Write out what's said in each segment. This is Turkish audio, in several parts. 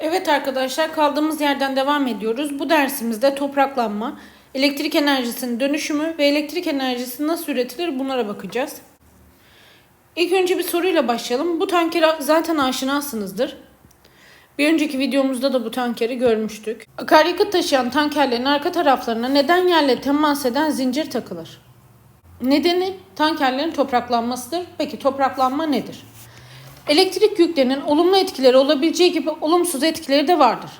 Evet arkadaşlar kaldığımız yerden devam ediyoruz. Bu dersimizde topraklanma, elektrik enerjisinin dönüşümü ve elektrik enerjisi nasıl üretilir bunlara bakacağız. İlk önce bir soruyla başlayalım. Bu tankere zaten aşinasınızdır. Bir önceki videomuzda da bu tankeri görmüştük. Akaryakıt taşıyan tankerlerin arka taraflarına neden yerle temas eden zincir takılır? Nedeni tankerlerin topraklanmasıdır. Peki topraklanma nedir? Elektrik yüklerinin olumlu etkileri olabileceği gibi olumsuz etkileri de vardır.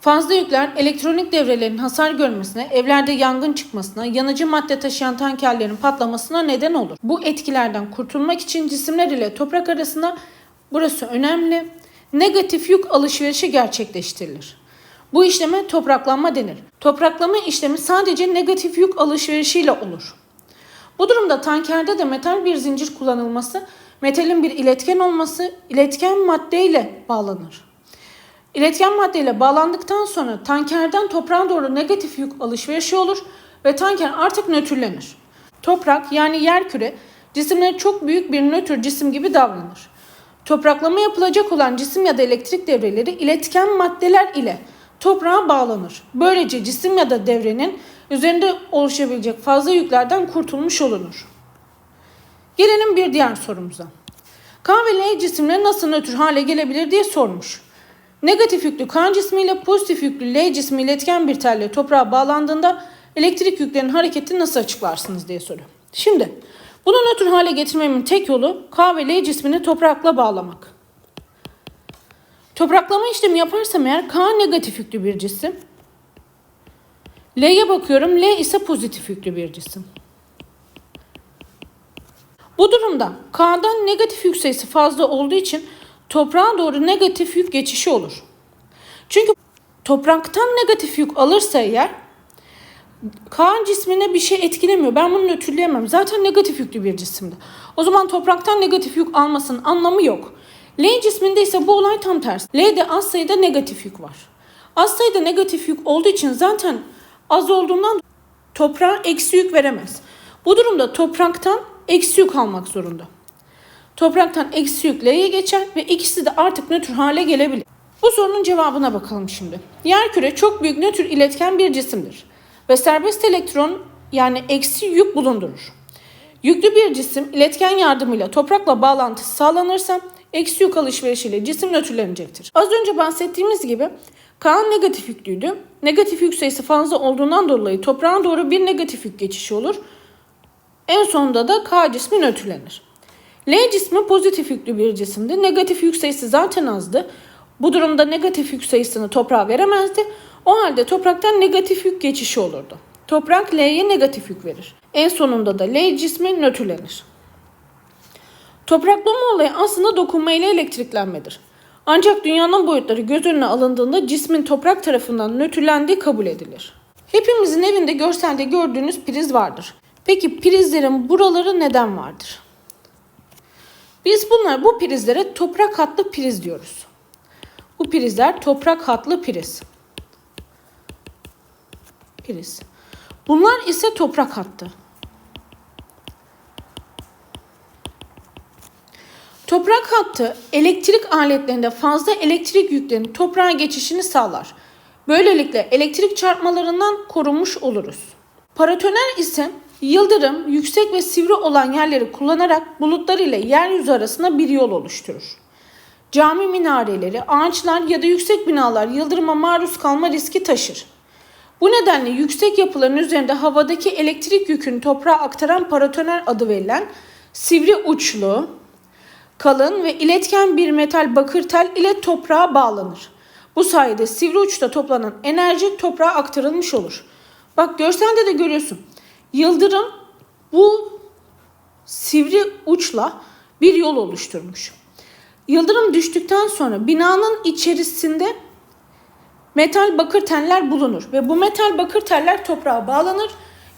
Fazla yükler elektronik devrelerin hasar görmesine, evlerde yangın çıkmasına, yanıcı madde taşıyan tankerlerin patlamasına neden olur. Bu etkilerden kurtulmak için cisimler ile toprak arasında burası önemli. Negatif yük alışverişi gerçekleştirilir. Bu işleme topraklanma denir. Topraklama işlemi sadece negatif yük alışverişiyle olur. Bu durumda tankerde de metal bir zincir kullanılması, metalin bir iletken olması iletken maddeyle bağlanır. İletken maddeyle bağlandıktan sonra tankerden toprağa doğru negatif yük alışverişi olur ve tanker artık nötrlenir. Toprak yani yer küre cisimlere çok büyük bir nötr cisim gibi davranır. Topraklama yapılacak olan cisim ya da elektrik devreleri iletken maddeler ile toprağa bağlanır. Böylece cisim ya da devrenin üzerinde oluşabilecek fazla yüklerden kurtulmuş olunur. Gelelim bir diğer sorumuza. K ve L cisimleri nasıl nötr hale gelebilir diye sormuş. Negatif yüklü K cismiyle pozitif yüklü L cismi iletken bir telle toprağa bağlandığında elektrik yüklerinin hareketini nasıl açıklarsınız diye soruyor. Şimdi bunu nötr hale getirmemin tek yolu K ve L cismini toprakla bağlamak. Topraklama işlemi yaparsam eğer K negatif yüklü bir cisim. L'ye bakıyorum. L ise pozitif yüklü bir cisim. Bu durumda K'dan negatif yük sayısı fazla olduğu için toprağa doğru negatif yük geçişi olur. Çünkü topraktan negatif yük alırsa eğer K cismine bir şey etkilemiyor. Ben bunu nötrleyemem. Zaten negatif yüklü bir cisimdi. O zaman topraktan negatif yük almasının anlamı yok. L cisminde ise bu olay tam tersi. L'de az sayıda negatif yük var. Az sayıda negatif yük olduğu için zaten az olduğundan toprağa eksi yük veremez. Bu durumda topraktan eksi yük almak zorunda. Topraktan eksi yük L'ye geçer ve ikisi de artık nötr hale gelebilir. Bu sorunun cevabına bakalım şimdi. Yerküre çok büyük nötr iletken bir cisimdir ve serbest elektron yani eksi yük bulundurur. Yüklü bir cisim iletken yardımıyla toprakla bağlantısı sağlanırsa eksi yük alışverişiyle cisim nötrlenecektir. Az önce bahsettiğimiz gibi K negatif yüklüydü. Negatif yük sayısı fazla olduğundan dolayı toprağa doğru bir negatif yük geçişi olur. En sonunda da K cismi nötrlenir. L cismi pozitif yüklü bir cisimdi. Negatif yük sayısı zaten azdı. Bu durumda negatif yük sayısını toprağa veremezdi. O halde topraktan negatif yük geçişi olurdu. Toprak L'ye negatif yük verir. En sonunda da L cismi nötrlenir. Topraklama olayı aslında dokunma ile elektriklenmedir. Ancak dünyanın boyutları göz önüne alındığında cismin toprak tarafından nötrlendiği kabul edilir. Hepimizin evinde görselde gördüğünüz priz vardır. Peki prizlerin buraları neden vardır? Biz bunlar bu prizlere toprak hatlı priz diyoruz. Bu prizler toprak hatlı priz. Priz. Bunlar ise toprak hattı. Toprak hattı elektrik aletlerinde fazla elektrik yüklerinin toprağa geçişini sağlar. Böylelikle elektrik çarpmalarından korunmuş oluruz. Paratoner ise yıldırım yüksek ve sivri olan yerleri kullanarak bulutlar ile yeryüzü arasında bir yol oluşturur. Cami minareleri, ağaçlar ya da yüksek binalar yıldırıma maruz kalma riski taşır. Bu nedenle yüksek yapıların üzerinde havadaki elektrik yükünü toprağa aktaran paratoner adı verilen sivri uçlu, kalın ve iletken bir metal bakır tel ile toprağa bağlanır. Bu sayede sivri uçta toplanan enerji toprağa aktarılmış olur. Bak görselde de görüyorsun. Yıldırım bu sivri uçla bir yol oluşturmuş. Yıldırım düştükten sonra binanın içerisinde metal bakır teller bulunur ve bu metal bakır teller toprağa bağlanır.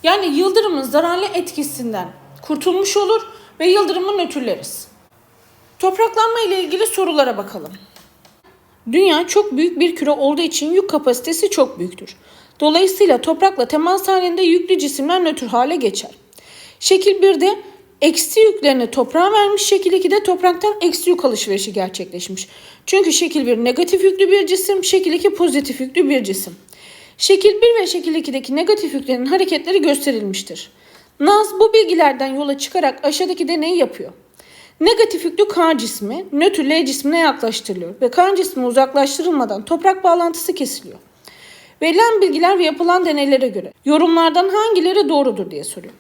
Yani yıldırımın zararlı etkisinden kurtulmuş olur ve yıldırımı nötrleriz. Topraklanma ile ilgili sorulara bakalım. Dünya çok büyük bir küre olduğu için yük kapasitesi çok büyüktür. Dolayısıyla toprakla temas halinde yüklü cisimler nötr hale geçer. Şekil 1'de eksi yüklerini toprağa vermiş. Şekil 2'de topraktan eksi yük alışverişi gerçekleşmiş. Çünkü şekil 1 negatif yüklü bir cisim, şekil 2 pozitif yüklü bir cisim. Şekil 1 ve şekil 2'deki negatif yüklerin hareketleri gösterilmiştir. Naz bu bilgilerden yola çıkarak aşağıdaki deneyi yapıyor. Negatif yüklü K cismi nötr L cismine yaklaştırılıyor ve K cismi uzaklaştırılmadan toprak bağlantısı kesiliyor. Verilen bilgiler ve yapılan deneylere göre yorumlardan hangileri doğrudur diye soruyor.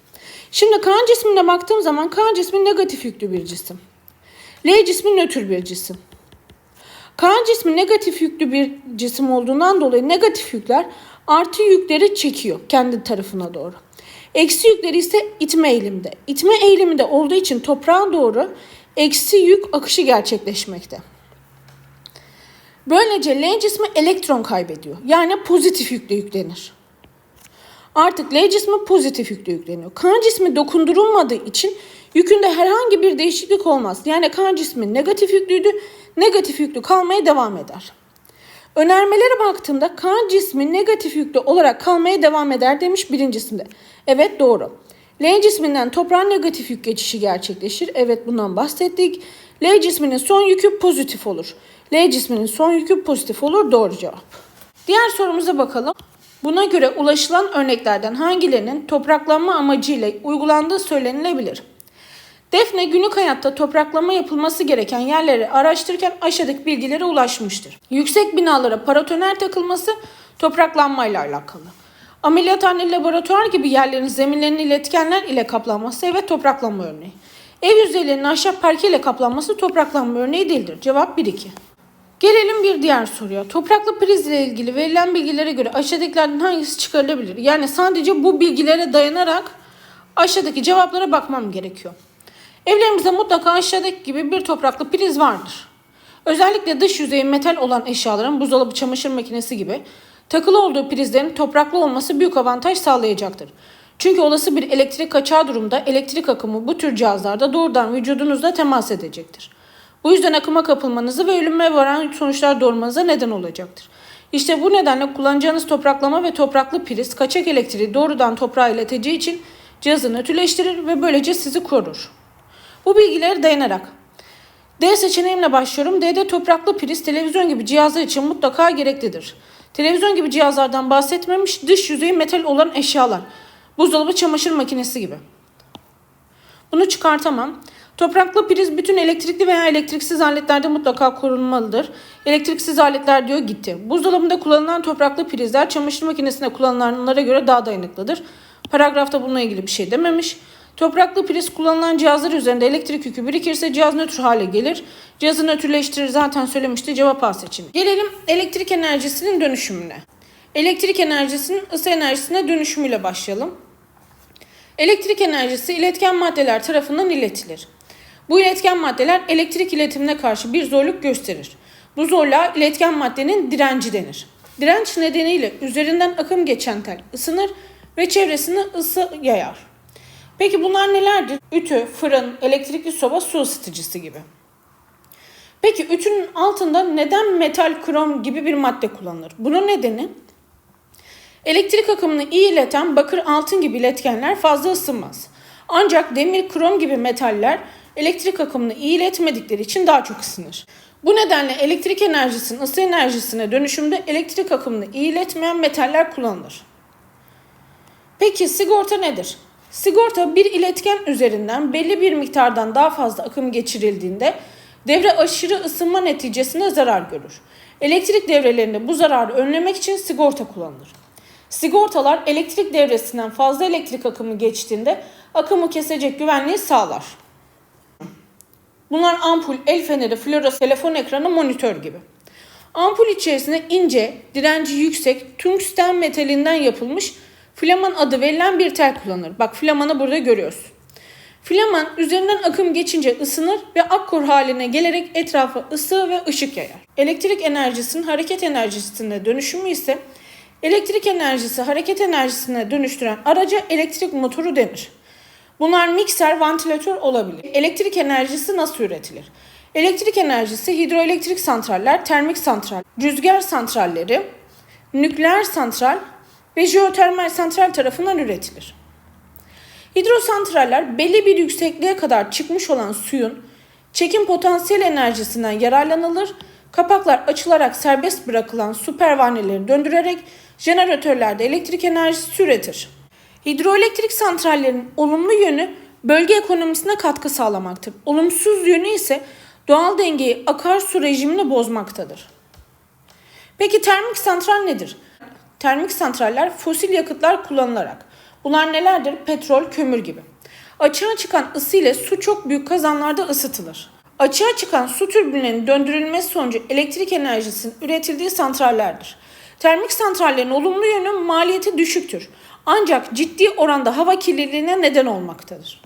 Şimdi K cismine baktığım zaman K cismi negatif yüklü bir cisim. L cismi nötr bir cisim. K cismi negatif yüklü bir cisim olduğundan dolayı negatif yükler artı yükleri çekiyor kendi tarafına doğru. Eksi yükleri ise itme eğilimde. İtme eğiliminde olduğu için toprağa doğru eksi yük akışı gerçekleşmekte. Böylece L cismi elektron kaybediyor. Yani pozitif yüklü yüklenir. Artık L cismi pozitif yüklü yükleniyor. K cismi dokundurulmadığı için yükünde herhangi bir değişiklik olmaz. Yani K cismi negatif yüklüydü, negatif yüklü kalmaya devam eder. Önermelere baktığımda K cismi negatif yüklü olarak kalmaya devam eder demiş birincisinde. Evet doğru. L cisminden toprağın negatif yük geçişi gerçekleşir. Evet bundan bahsettik. L cisminin son yükü pozitif olur. L cisminin son yükü pozitif olur. Doğru cevap. Diğer sorumuza bakalım. Buna göre ulaşılan örneklerden hangilerinin topraklanma amacıyla uygulandığı söylenilebilir? Defne günlük hayatta topraklama yapılması gereken yerleri araştırırken aşağıdaki bilgilere ulaşmıştır. Yüksek binalara paratoner takılması topraklanmayla alakalı. Ameliyathane, laboratuvar gibi yerlerin zeminlerinin iletkenler ile kaplanması ve topraklanma örneği. Ev yüzeylerinin ahşap parke ile kaplanması topraklanma örneği değildir. Cevap 1-2. Gelelim bir diğer soruya. Topraklı priz ile ilgili verilen bilgilere göre aşağıdakilerden hangisi çıkarılabilir? Yani sadece bu bilgilere dayanarak aşağıdaki cevaplara bakmam gerekiyor. Evlerimizde mutlaka aşağıdaki gibi bir topraklı priz vardır. Özellikle dış yüzeyi metal olan eşyaların buzdolabı, çamaşır makinesi gibi takılı olduğu prizlerin topraklı olması büyük avantaj sağlayacaktır. Çünkü olası bir elektrik kaçağı durumda elektrik akımı bu tür cihazlarda doğrudan vücudunuzla temas edecektir. Bu yüzden akıma kapılmanızı ve ölüme varan sonuçlar doğurmanıza neden olacaktır. İşte bu nedenle kullanacağınız topraklama ve topraklı priz kaçak elektriği doğrudan toprağa ileteceği için cihazı nötrleştirir ve böylece sizi korur. Bu bilgilere dayanarak D seçeneğimle başlıyorum. D'de topraklı priz televizyon gibi cihazlar için mutlaka gereklidir. Televizyon gibi cihazlardan bahsetmemiş dış yüzeyi metal olan eşyalar. Buzdolabı, çamaşır makinesi gibi. Bunu çıkartamam. Topraklı priz bütün elektrikli veya elektriksiz aletlerde mutlaka korunmalıdır. Elektriksiz aletler diyor gitti. Buzdolabında kullanılan topraklı prizler çamaşır makinesinde kullanılanlara göre daha dayanıklıdır. Paragrafta bununla ilgili bir şey dememiş. Topraklı priz kullanılan cihazlar üzerinde elektrik yükü birikirse cihaz nötr hale gelir. Cihazı nötrleştirir zaten söylemişti cevap A seçeneği. Gelelim elektrik enerjisinin dönüşümüne. Elektrik enerjisinin ısı enerjisine dönüşümüyle başlayalım. Elektrik enerjisi iletken maddeler tarafından iletilir. Bu iletken maddeler elektrik iletimine karşı bir zorluk gösterir. Bu zorluğa iletken maddenin direnci denir. Direnç nedeniyle üzerinden akım geçen tel ısınır ve çevresine ısı yayar. Peki bunlar nelerdir? Ütü, fırın, elektrikli soba, su ısıtıcısı gibi. Peki ütünün altında neden metal krom gibi bir madde kullanılır? Bunun nedeni elektrik akımını iyi ileten bakır, altın gibi iletkenler fazla ısınmaz. Ancak demir, krom gibi metaller elektrik akımını iyi iletmedikleri için daha çok ısınır. Bu nedenle elektrik enerjisinin ısı enerjisine dönüşümde elektrik akımını iyi iletmeyen metaller kullanılır. Peki sigorta nedir? Sigorta bir iletken üzerinden belli bir miktardan daha fazla akım geçirildiğinde devre aşırı ısınma neticesinde zarar görür. Elektrik devrelerinde bu zararı önlemek için sigorta kullanılır. Sigortalar elektrik devresinden fazla elektrik akımı geçtiğinde akımı kesecek güvenliği sağlar. Bunlar ampul, el feneri, floresan, telefon ekranı, monitör gibi. Ampul içerisinde ince, direnci yüksek, tungsten metalinden yapılmış flaman adı verilen bir tel kullanılır. Bak flamanı burada görüyorsun. Flaman üzerinden akım geçince ısınır ve akkor haline gelerek etrafa ısı ve ışık yayar. Elektrik enerjisinin hareket enerjisine dönüşümü ise elektrik enerjisi hareket enerjisine dönüştüren araca elektrik motoru denir. Bunlar mikser, vantilatör olabilir. Elektrik enerjisi nasıl üretilir? Elektrik enerjisi hidroelektrik santraller, termik santral, rüzgar santralleri, nükleer santral ve jeotermal santral tarafından üretilir. Hidrosantraller belli bir yüksekliğe kadar çıkmış olan suyun çekim potansiyel enerjisinden yararlanılır. Kapaklar açılarak serbest bırakılan su pervaneleri döndürerek jeneratörlerde elektrik enerjisi üretir. Hidroelektrik santrallerin olumlu yönü bölge ekonomisine katkı sağlamaktır. Olumsuz yönü ise doğal dengeyi akarsu rejimini bozmaktadır. Peki termik santral nedir? Termik santraller fosil yakıtlar kullanılarak. Bunlar nelerdir? Petrol, kömür gibi. Açığa çıkan ısı ile su çok büyük kazanlarda ısıtılır. Açığa çıkan su türbinlerinin döndürülmesi sonucu elektrik enerjisinin üretildiği santrallerdir. Termik santrallerin olumlu yönü maliyeti düşüktür. Ancak ciddi oranda hava kirliliğine neden olmaktadır.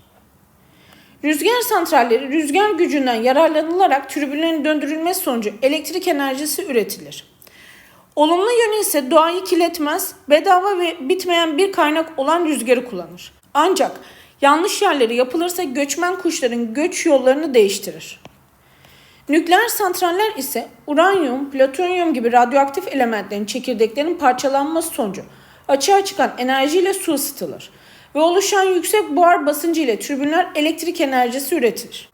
Rüzgar santralleri rüzgar gücünden yararlanılarak türbinlerin döndürülmesi sonucu elektrik enerjisi üretilir. Olumlu yönü ise doğayı kirletmez, bedava ve bitmeyen bir kaynak olan rüzgarı kullanır. Ancak yanlış yerleri yapılırsa göçmen kuşların göç yollarını değiştirir. Nükleer santraller ise uranyum, plütonyum gibi radyoaktif elementlerin çekirdeklerinin parçalanması sonucu açığa çıkan enerjiyle su ısıtılır ve oluşan yüksek buhar basıncı ile türbinler elektrik enerjisi üretir.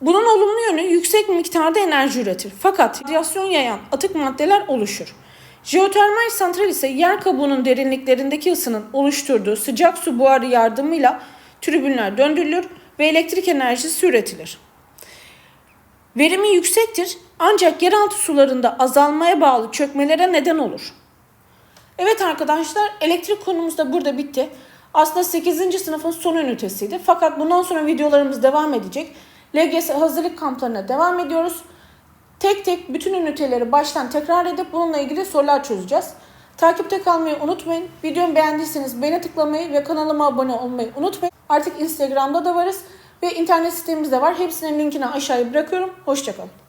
Bunun olumlu yönü yüksek miktarda enerji üretir. Fakat radyasyon yayan atık maddeler oluşur. Jeotermal santral ise yer kabuğunun derinliklerindeki ısının oluşturduğu sıcak su buharı yardımıyla tribünler döndürülür ve elektrik enerjisi üretilir. Verimi yüksektir ancak yeraltı sularında azalmaya bağlı çökmelere neden olur. Evet arkadaşlar elektrik konumuz da burada bitti. Aslında 8. sınıfın son ünitesiydi. Fakat bundan sonra videolarımız devam edecek. LGS hazırlık kamplarına devam ediyoruz. Tek tek bütün üniteleri baştan tekrar edip bununla ilgili sorular çözeceğiz. Takipte kalmayı unutmayın. Videomu beğendiyseniz beğene tıklamayı ve kanalıma abone olmayı unutmayın. Artık Instagram'da da varız ve internet sitemiz de var. Hepsinin linkini aşağıya bırakıyorum. Hoşçakalın.